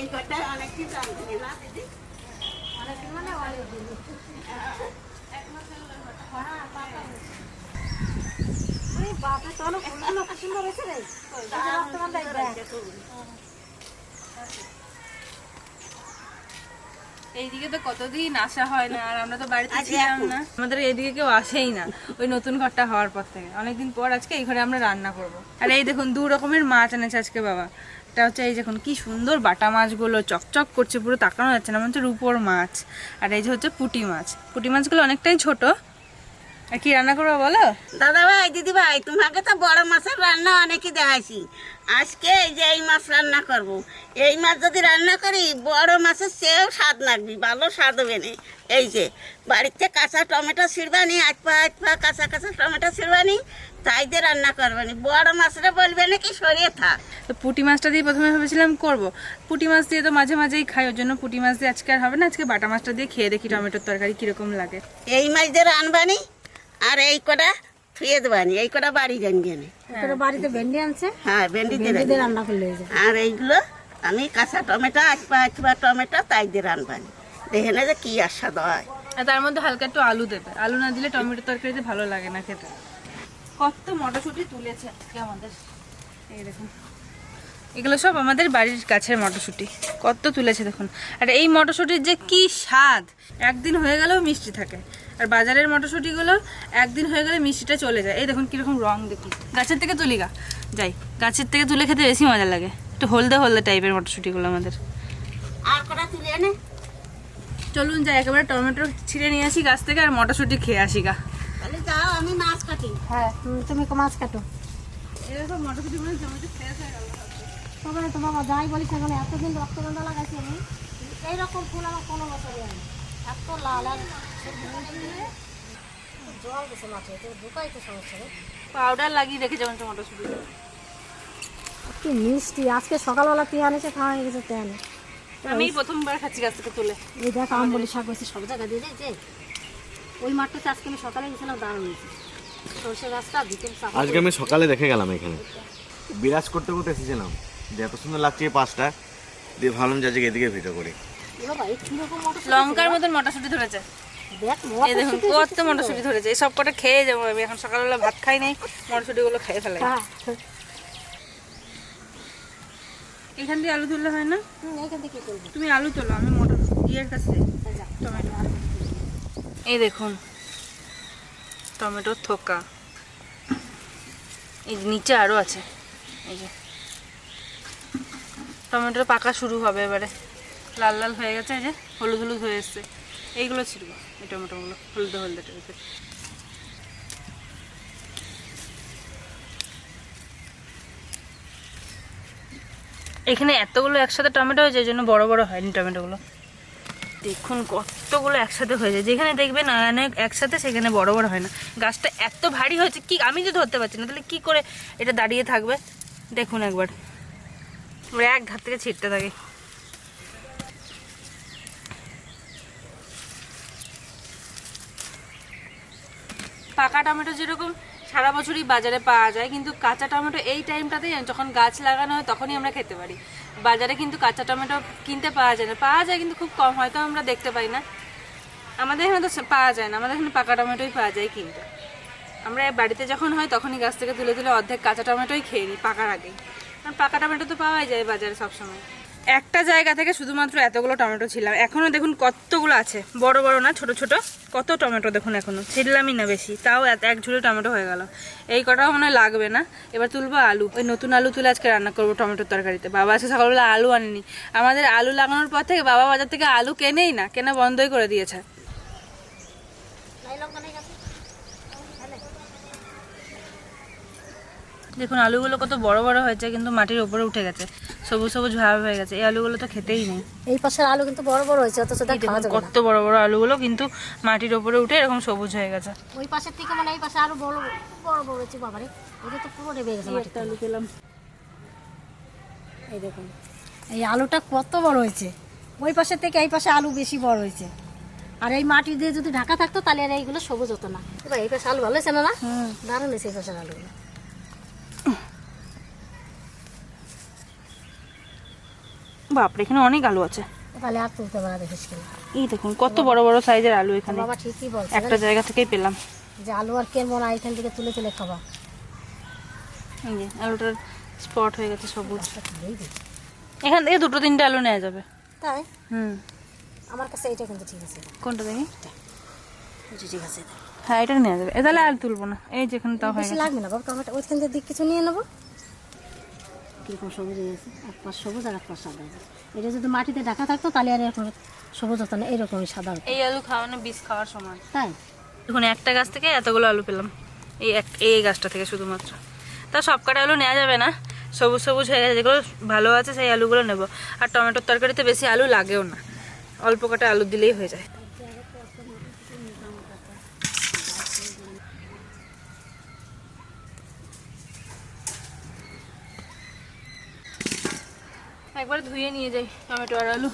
এই কটা অনেক কিছু আনবে না দিদি অনেকদিন মানে অনেকদিন ওরে বাপরে তাহলে ফুলগুলো কি সুন্দর হয়েছে রে। এই যে রক্তগন্ধা এই দেখ। এইদিকে তো কতদিন আসা হয় না আর আমরা তো বাড়িতে ছিলাম না। আমাদের এইদিকে কেউ আসেই না ওই নতুন ঘরটা হওয়ার পর থেকে। অনেকদিন পর আজকে এই ঘরে আমরা রান্না করব। আর এই দেখুন দু রকমের মাছ এনেছে আজকে বাবা। এটা হচ্ছে এই দেখুন কি সুন্দর বাটা মাছগুলো চকচক করছে, পুরো তাকানো যাচ্ছে না, মনে হচ্ছে রূপোর মাছ। আর এই যে হচ্ছে পুঁটি মাছ। পুঁটি মাছগুলো অনেকটাই ছোট। আর কি রান্না করব বলো? দাদা ভাই দিদি ভাই তোমাকে তো বড় মাছের রান্না অনেকই দেখাইছি। আজকে এই যে এই মাছ রান্না করব। এই মাছ যদি রান্না করি, বড় মাছের চেয়েও স্বাদ লাগবে, ভালো স্বাদ হবে না। এই যে, বাড়িতে কাঁচা টমেটো ছিড়বানি আজ পা আজ পা কাঁচা কাঁচা টমেটো ছিড়বানি তাই দিয়ে রান্না করবানি বড় মাছটা বলবে নাকি সরিয়ে থাক। তো পুঁটি মাছটা দিয়ে প্রথমে ভেবেছিলাম করব। পুঁটি মাছ দিয়ে তো মাঝে মাঝেই খাই ওর জন্য পুঁটি মাছ দিয়ে আজকে আর হবে না আজকে বাটা মাছটা দিয়ে খেয়ে দেখি টমেটোর তরকারি কীরকম লাগে। এই মাছ দিয়ে রানবানি আর এই কটা থুয়ে দেবানি এই কটা বাড়ি যান গেনে তোর বাড়িতে ভেন্ডি আনছে? হ্যাঁ ভেন্ডি দিয়ে রান্না করলে আর এইগুলো আমি কাঁচা টমেটো আচপা আচপা টমেটো তাই দিয়ে রানবানি দেখে না যে কি আশা হয়। আর তার মধ্যে হালকা একটু আলু দেবে। আলু না দিলে টমেটো তরকারিতে ভালো লাগে না খেতে। কত মটরশুঁটি তুলেছে আজকে আমাদের। এই দেখুন। এগুলো সব আমাদের বাড়ির গাছের মটরশুঁটি। কত তুলেছে দেখুন। আর এই মটরশুঁটির যে কি স্বাদ। একদিন হয়ে গেলেও মিষ্টি থাকে। আর বাজারের মটরশুঁটিগুলো একদিন হয়ে গেলে মিষ্টিটা চলে যায়। এই দেখুন কীরকম রং দেখুন। গাছের থেকে তুলি গা। যাই গাছের থেকে তুলে খেতে বেশি মজা লাগে। একটু হলদে হলদে টাইপের মটরশুঁটিগুলো আমাদের। আর কটা তুলে এনে চলুন যাই একেবারে টমেটো ছিঁড়ে নিয়ে আসি গাছ থেকে আর মটরশুঁটি খেয়ে আসি গা। তাহলে যাও আমি হ্যাঁ তুমি মাছ কাটো। এরকম মটরশুঁটিগুলো জমিতে ফ্রেশ হয়ে গেল তবে তো বাবা যাই বলিস না এতদিন রক্তগন্ধা লাগাইছি আমি। এইরকম ফুল আমার কোনো বছরে এত লাল আর জল গেছে মাঠে তো ঢুকাই তো সমস্যা পাউডার লাগিয়ে রেখে যেমন মটরশুঁটি। কি মিষ্টি আজকে সকালবেলা তুই আনেছে খাওয়া হয়ে গেছে তেল আমি প্রথমবার খাচ্ছি গাছ থেকে তুলে। এই দেখ আম বলি শাক হয়েছে সব জায়গায় দিয়ে যে ওই মাঠটাতে আজকে আমি সকালে গেছিলাম দারুণ হয়েছে। আজকে আমি সকালে দেখে গেলাম এখানে। বিরাজ করতে করতে এসেছিলাম। যে এত সুন্দর লাগছে এই পাঁচটা দিয়ে ভাবলাম যে আজকে এদিকে ভিডিও করি। লঙ্কার মতন মটরশুঁটি ধরেছে। এই দেখুন কত মটরশুঁটি ধরেছে। এই সব কটা খেয়ে যাব আমি। এখন সকালবেলা ভাত খাই নাই মটরশুঁটিগুলো খেয়ে ফেলাই। হ্যাঁ। এখান দিয়ে আলু তুললে হয় না? তুমি আলু তোলো আমি মটর ইয়ের কাছে টমেটো। এই দেখুন টমেটোর থোকা। এই নিচে আরও আছে। এই যে। টমেটোর পাকা শুরু হবে এবারে। লাল লাল হয়ে গেছে, এই যে হলুদ হলুদ হয়ে এসছে। এইগুলো ছিল এই টমেটোগুলো, হলদে হলদে টাইপের এখানে এতগুলো একসাথে টমেটো হয়েছে, এই জন্য বড় বড় হয়নি টমেটোগুলো। দেখুন কতগুলো একসাথে হয়ে যায়। যেখানে দেখবেন অনেক একসাথে, সেখানে বড় বড় হয় না। গাছটা এত ভারী হয়েছে, কি আমি তো ধরতে পারছি না, তাহলে কি করে এটা দাঁড়িয়ে থাকবে? দেখুন একবার। এক ধার থেকে ছিটতে থাকে। পাকা টমেটো যেরকম সারা বছরই বাজারে পাওয়া যায়, কিন্তু কাঁচা টমেটো এই টাইমটাতেই যখন গাছ লাগানো হয় তখনই আমরা খেতে পারি। বাজারে কিন্তু কাঁচা টমেটো কিনতে পাওয়া যায় না। পাওয়া যায় কিন্তু খুব কম, হয়তো আমরা দেখতে পাই না। আমাদের এখানে তো পাওয়া যায় না, আমাদের এখানে পাকা টমেটোই পাওয়া যায় কিনতে। আমরা বাড়িতে যখন হয় তখনই গাছ থেকে তুলে তুলে অর্ধেক কাঁচা টমেটোই খেয়ে নিই পাকার আগেই। কারণ পাকা টমেটো তো পাওয়াই যায় বাজারে সবসময়। একটা জায়গা থেকে শুধুমাত্র এতগুলো টমেটো ছিলাম। এখনও দেখুন কতগুলো আছে। বড় বড় না, ছোট ছোট। কত টমেটো দেখুন এখনও ছিললামই না বেশি। তাও এত এক ঝুড়ি টমেটো হয়ে গেল। এই কটাও মনে লাগবে না। এবার তুলবো আলু। ওই নতুন আলু তুলে আজকে রান্না করব টমেটোর তরকারিতে। বাবা আছে সকালবেলা আলু আনেনি। আমাদের আলু লাগানোর পর থেকে বাবা বাজার থেকে আলু কেনেই না, কেনা বন্ধই করে দিয়েছে। দেখুন আলুগুলো কত বড় বড় হয়েছে কিন্তু মাটির উপরে উঠে গেছে। সবুজ সবুজ ভাব হয়ে গেছে। এই আলুগুলো তো খেতেই নেই। এই পাশের আলু কিন্তু বড় বড় হয়েছে অথচ। কত বড় বড় আলুগুলো কিন্তু মাটির উপরে উঠে এরকম সবুজ হয়ে গেছে। ওই পাশের থেকে মানে এই পাশে আরও বড় বড় বড় হয়েছে বাবারে। ওটা তো পুরো নেবে গেছে মাটিতে। আলু খেলাম। এই দেখুন এই আলুটা কত বড় হয়েছে। ওই পাশের থেকে এই পাশে আলু বেশি বড় হয়েছে। আর এই মাটি দিয়ে যদি ঢাকা থাকতো তাহলে আর এইগুলো সবুজ হতো না। এবার এই পাশে আলু ভালো হয়েছে না না দারুণ হয়েছে এই পাশের আলুগুলো। বাপরে এখানে অনেক আলু আছে। তাহলে আর তুলতে পারা দেখিস কিনা এই দেখুন কত বড় বড় সাইজের আলু এখানে। বাবা ঠিকই বলছে। একটা জায়গা থেকেই পেলাম। যে আলু আর কেমন আর এখান থেকে তুলে তুলে খাবা। আলুটার স্পট হয়ে গেছে সবুজ। এখান থেকে দুটো তিনটে আলু নেওয়া যাবে। তাই? হুম। আমার কাছে এটা কিন্তু ঠিক আছে। কোনটা দেখি? ঠিক আছে। হ্যাঁ এটা নেওয়া যাবে। এ তাহলে আর তুলবো না। এই যেখানে তাও হয়ে লাগবে না বাবা টমেটো ওইখান থেকে দিক কিছু নিয়ে নেব। কীরকম সবুজ হয়ে গেছে এক পাশ সবুজ আর এক পাশ সাদা হয়ে গেছে। এটা যদি মাটিতে ঢাকা থাকতো তাহলে আর এরকম সবুজ হতো না এইরকমই সাদা হতো। এই আলু খাওয়ানো বীজ খাওয়ার সময়। তাই? দেখুন একটা গাছ থেকে এতগুলো আলু পেলাম। এই এক এই গাছটা থেকে শুধুমাত্র। তা সব কটা আলু নেওয়া যাবে না? সবুজ সবুজ হয়ে গেছে যেগুলো ভালো আছে সেই আলুগুলো নেব। আর টমেটোর তরকারিতে বেশি আলু লাগেও না। অল্প কটা আলু দিলেই হয়ে যায়। একবার ধুয়ে নিয়ে যাই টমেটো আর আলু।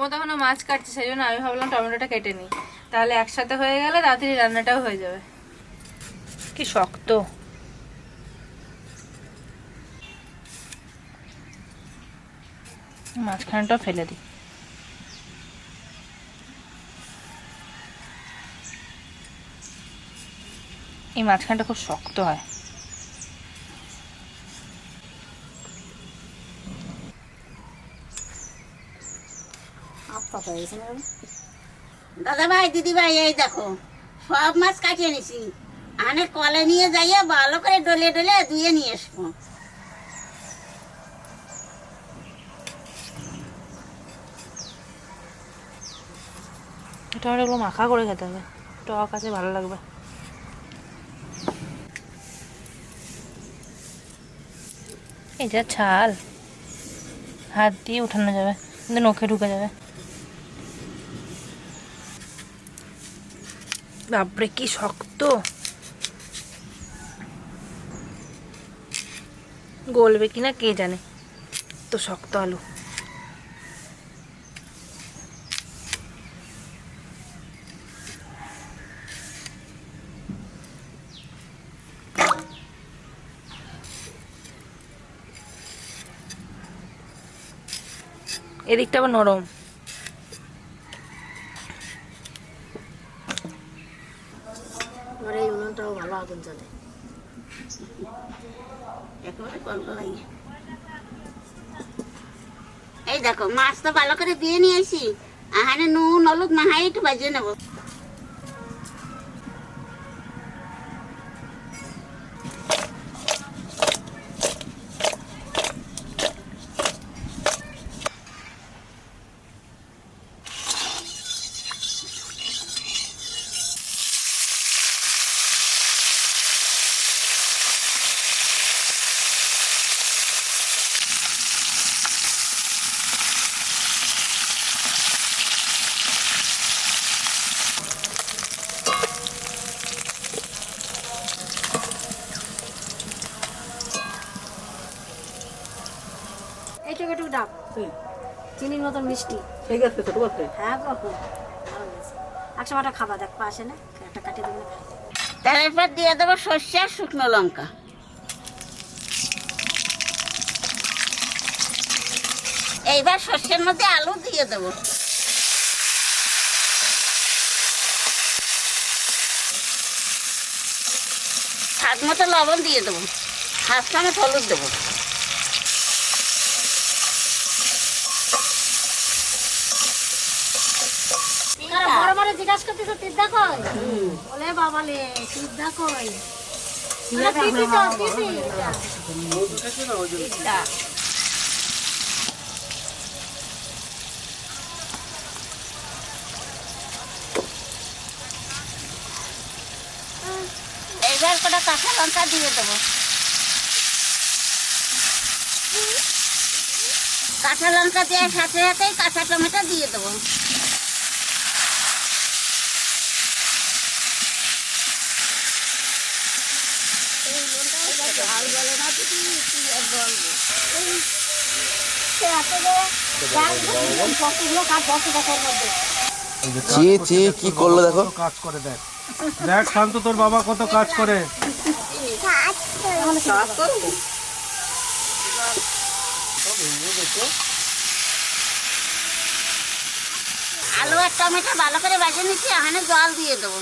ঠাকুমা তখন মাছ কাটছে সেই জন্য আমি ভাবলাম টমেটোটা কেটে নিই। তাহলে একসাথে হয়ে গেলে তাড়াতাড়ি রান্নাটাও হয়ে যাবে। কি শক্ত। মাঝখানটা ফেলে দিই। এই মাঝখানটা খুব শক্ত হয়। হয়ে? দাদা ভাই দিদি ভাই এই দেখো সব মাছ কাটিয়ে নিছি আনে কলে নিয়ে যাইয়ে ভালো করে ডলে ডলে ধুয়ে নিয়ে আসব। এটা আমার এগুলো মাখা করে খেতে হবে। টক আছে ভালো লাগবে। এই যা ছাল হাত দিয়ে উঠানো যাবে কিন্তু নখে ঢুকে যাবে। বাপরে কি শক্ত। গলবে কিনা কে জানে। তো শক্ত আলু। এদিকটা আবার নরম আমার এই উনুনটাও ভালো আগুন জ্বলে। এই দেখো, মাছ তো ভালো করে দিয়ে নিয়ে আসি আহানে নুন, হলুদ মাহাই একটু বাজিয়ে নেব। চিনির মতন মিষ্টি। ঠিক আছে ছোট করতে হ্যাঁ গো ভালো একশো টাকা খাবা দেখ পাশে না একটা কাটিয়ে দেবে তারপর দিয়ে দেবো সর্ষে আর শুকনো লঙ্কা। এইবার সর্ষের মধ্যে আলু দিয়ে দেবো। স্বাদ মতো লবণ দিয়ে দেবো। হাফ চামচ হলুদ দেবো। জিজ্ঞাসা করতেছো তিদ্দা কই? বলে বাবা লে তিদ্দা কই? পিপি কটা কাঁচা লঙ্কা দিয়ে দেবো। কাঁচা লঙ্কা দেওয়ার সাথে সাথেই কাঁচা টমেটো দিয়ে দেবো ঝাল বলে না দিদি কি আর বলব বস্তুগুলো কাঠ বস্ত দেখার মধ্যে চি চি কি করল দেখো? কাজ করে দেখ দেখ শান্ত তোর বাবা কত কাজ করে। আলু আর টমেটো ভালো করে বেজে নিচ্ছি এখানে জল দিয়ে দেবো।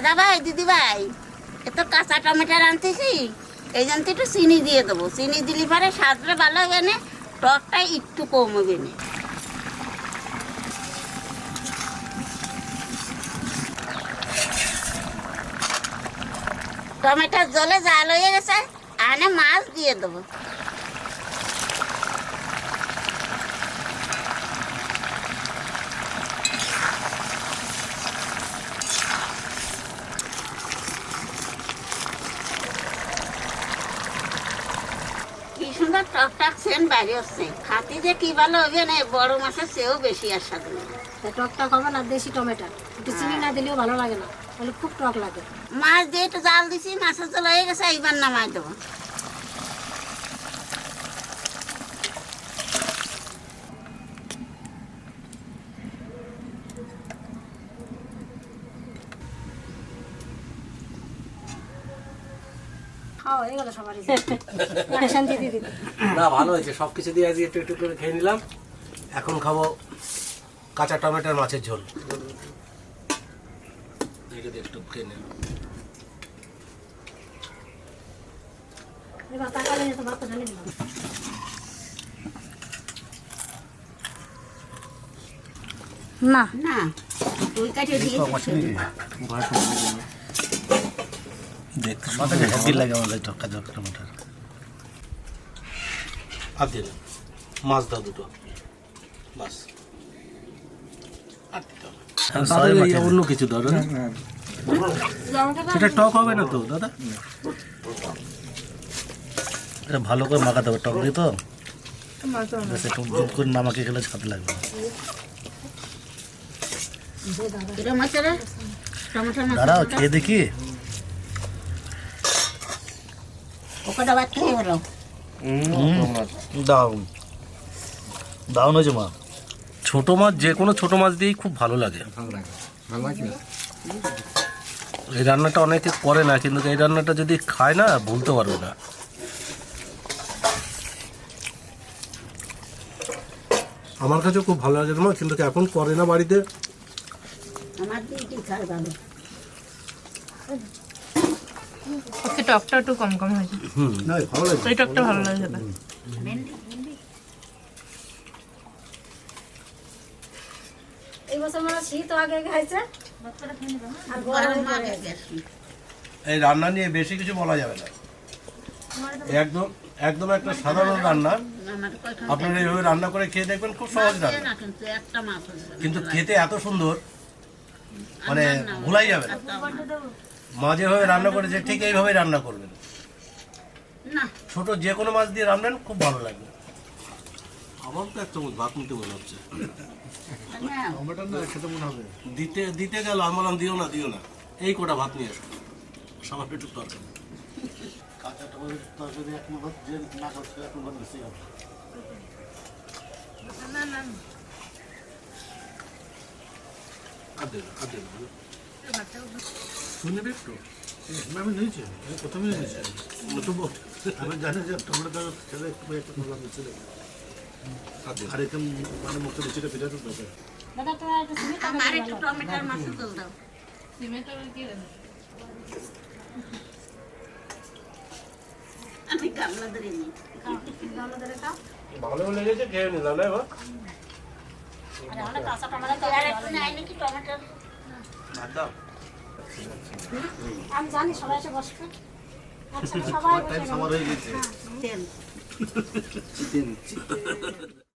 দাদা ভাই, দিদি ভাই, এ তো কাঁচা টমেটো আনতেছি। এই জন্য একটু চিনি দিয়ে দেবো। চিনি দিলে পরে স্বাদটা ভালো হবে না, টকটা একটু কম হবে না। টমেটোর জলে জাল হয়ে গেছে আনে মাছ দিয়ে দেবো কি সুন্দর টক টক সেন বাইরে হচ্ছে। খাতি যে কি ভালো হবে না বড় মাছের সেও বেশি আর স্বাদ লাগে। টক টক হবে না দেশি টমেটো। একটু চিনি না দিলেও ভালো লাগে না তাহলে খুব টক লাগে। মাছ দিয়ে একটু জাল দিছি মাছের জল হয়ে গেছে এইবার নামাই দেবো খাওয়া হয়ে গেল সবারই শান্তি দিয়ে দিতে না ভালো হয়েছে। সব কিছু দিয়ে আজকে একটু একটু করে খেয়ে নিলাম। এখন খাব কাঁচা টমেটোর মাছের ঝোল। এটা দিয়ে একটু খেয়ে নিলাম এবার তাকালে তো ভাতটা ঢালে দিলাম না। না তুই কাটিয়ে দিয়েছিস দেখতে হ্যাপি লাগে আমাদের কাঁচা টমেটোর আর দিয়ে দাও। মাছ দাও দুটো। বাস। এই অন্য কিছু দাও দাদা। সেটা টক হবে না তো দাদা? এটা ভালো করে মাখাতে হবে টক দিয়ে তো। একটু দুধ করে না মাখিয়ে খেলে ছাদ লাগবে দাঁড়াও খেয়ে দেখি। খেয়ে দারুণ। দারুণ হয়েছে মা ছোট মাছ যে কোনো ছোট মাছ দিয়েই খুব ভালো লাগে। এই রান্নাটা অনেকে করে না কিন্তু এই রান্নাটা যদি খায় না ভুলতে পারবে না। আমার কাছে খুব ভালো লাগে মা কিন্তু এখন করে না বাড়িতে। আমার দিয়ে কি খাই ভালো ওকে টকটা একটু কম কম হয়েছে। এই টকটা ভালো লাগে খেতে। এই বছর মানে শীত আগে আগে হয়েছে। আর গরম গরম আগে গেছি এই রান্না নিয়ে বেশি কিছু বলা যাবে না। একদম একদম একটা সাধারণ রান্না। আপনারা এইভাবে রান্না করে খেয়ে দেখবেন খুব সহজ রান্না। কিন্তু একটা মাছ হচ্ছে কিন্তু খেতে এত সুন্দর মানে ভোলাই যাবে না। মা যেভাবে রান্না করেছে ঠিক এইভাবে রান্না করবেন। না। ছোট যে কোনো মাছ দিয়ে রান্নেন খুব ভালো লাগবে। আমার তো একটা ভাত নিতে মনে হচ্ছে। দিতে দিতে গেল আমি বললাম দিও না দিও না। এই কটা ভাত নিয়ে এসো সামান্য একটু তরকারি। কাঁচা টমেটোর তরকারি এক নম্বর যে না খাচ্ছে এক নম্বর বেশি হবে। আর দেবে আর দেবে শুনে একটু আমি নিয়েছি। আমি প্রথমে নিয়েছি। নতুন আমি জানি যে টমেটো খেলে খুব একটা ভালো মিশে আর মানে মুখে তোমার একটু আমার একটু টমেটোর দাও। আমি গামলা ধরে নিই। আমাদের এটা ভালো লেগেছে খেয়ে নিলাম না এবার। আর আমরা কাঁচা টমেটো আর একটু নাই নাকি দাও আমি জানি সবাই এসে বসবে। একসাথে সবাই বসে তেল